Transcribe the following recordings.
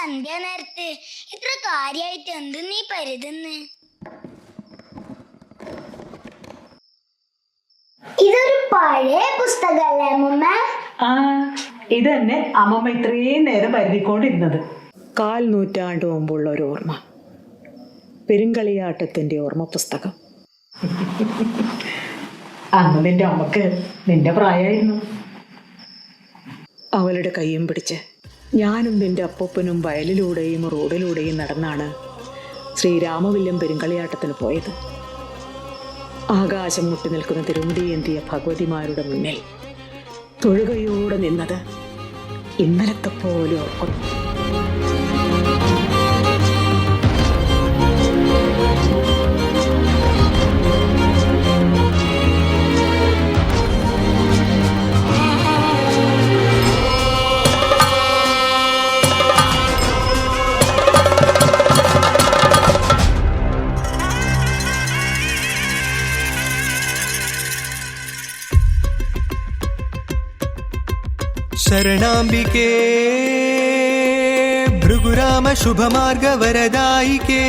സന്ധ്യ നേരത്ത് ഇത്ര കാര്യായിട്ട് എന്ത് നീ പരുതുന്ന്? ഇതൊരു പഴയ പുസ്തകല്ലേ അമ്മ ആ ഇത് തന്നെ അമ്മമ്മ ഇത്രയും നേരം വരുതിക്കൊണ്ടിരുന്നത് കാൽ നൂറ്റാണ്ട് മുമ്പുള്ള ഒരു ഓർമ്മ. പെരുങ്കളിയാട്ടത്തിന്റെ ഓർമ്മ പുസ്തകം. അന്ന് നിന്റെ അമ്മയ്ക്ക് നിന്റെ പ്രായമായിരുന്നു അവളുടെ കയ്യും പിടിച്ച് ഞാനും നിന്റെ അപ്പൂപ്പനും വയലിലൂടെയും റോഡിലൂടെയും നടന്നാണ് ശ്രീരാമവില്യം പെരുങ്കളിയാട്ടത്തിന് പോയത്. ആകാശം മുട്ടി നിൽക്കുന്ന തിരുമുടിയേന്തിയ ഭഗവതിമാരുടെ മുന്നിൽ തൊഴുകയോടെ നിന്നത് ഇന്നലത്തെ പോലെ ഓർക്കുന്നു. ശരണാംബികേ. ഭൃഗുരാമ ശുഭമാർഗവരദായികേ.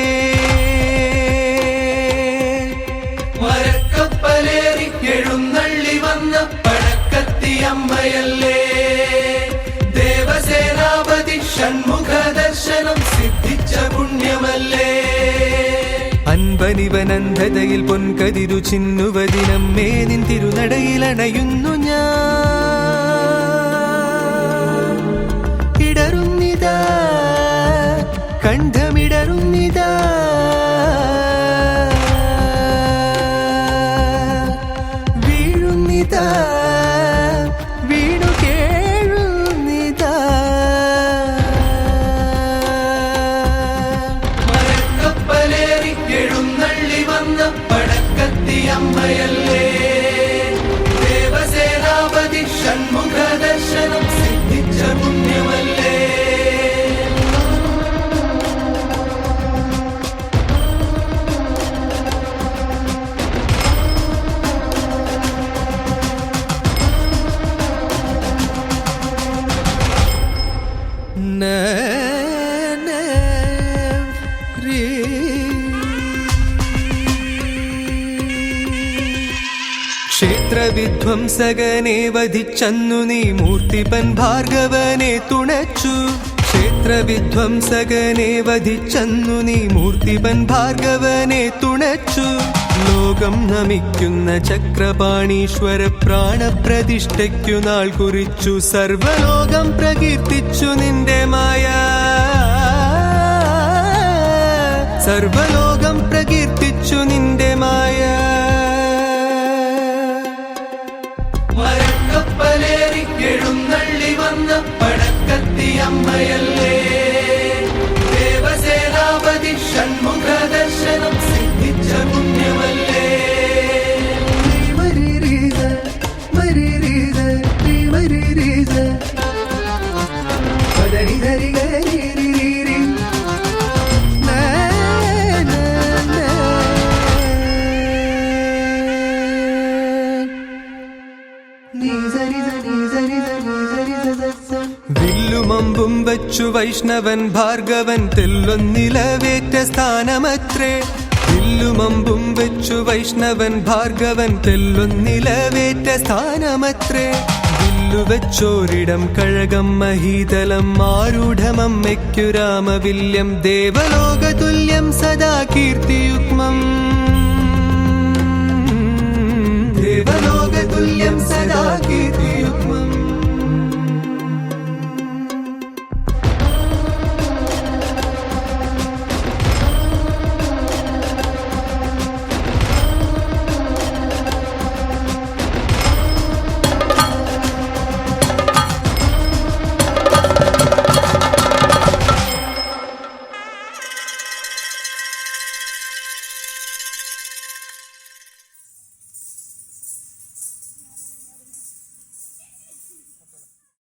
മരക്കപ്പലേറി എഴുന്നള്ളി വന്ന പഴക്കത്തിയമ്മയല്ലേ. ദേവസേനാപതി ഷൺമുഖ ദർശനം സിദ്ധിച്ച പുണ്യമല്ലേ. അൻപനിവനന്ധതയിൽ പൊൻകതിരു ചിന്നുവതിനമ്മേ നിൻ തിരുനടയിലണയുന്നു ഞാൻ. അമ്മയല്ലേ ദേവസേനാപതി ഷൺമുഖ ദർശനം സിദ്ധിച്ച പുണ്യമല്ലേ ന ക്ഷേത്രവിധ്വംസകനെ വധിച്ചന്നു നീ മൂർത്തിപൻ ഭാർഗവനെ തുണച്ചു. ക്ഷേത്രവിധ്വംസകനെ വധിച്ചന്നു നീ മൂർത്തിപൻ ഭാർഗവനെ തുണച്ചു. ലോകം നമിക്കുന്ന ചക്രപാണീശ്വര പ്രാണപ്രതിഷ്ഠയ്ക്കു നാൾ കുറിച്ചു. സർവലോകം പ്രകീർത്തിച്ചു നിന്റെ മായ. സർവലോകം പ്രകീർത്തിച്ചു വച്ചു വൈഷ്ണവൻ ഭാർഗവൻ തെല്ലൊന്നിലവേറ്റ സ്ഥാനമത്രേ. വില്ലുമമ്പും വെച്ചു വൈഷ്ണവൻ ഭാർഗവൻ തെല്ലൊന്നിലവേറ്റ സ്ഥാനമത്രേ. വില്ലുവച്ചോരിടം കഴകം മഹീതലം ആരൂഢമമ്മയ്ക്കു രാമവില്യം ദേവലോകതുല്യം സദാ കീർത്തിയുഗ്മം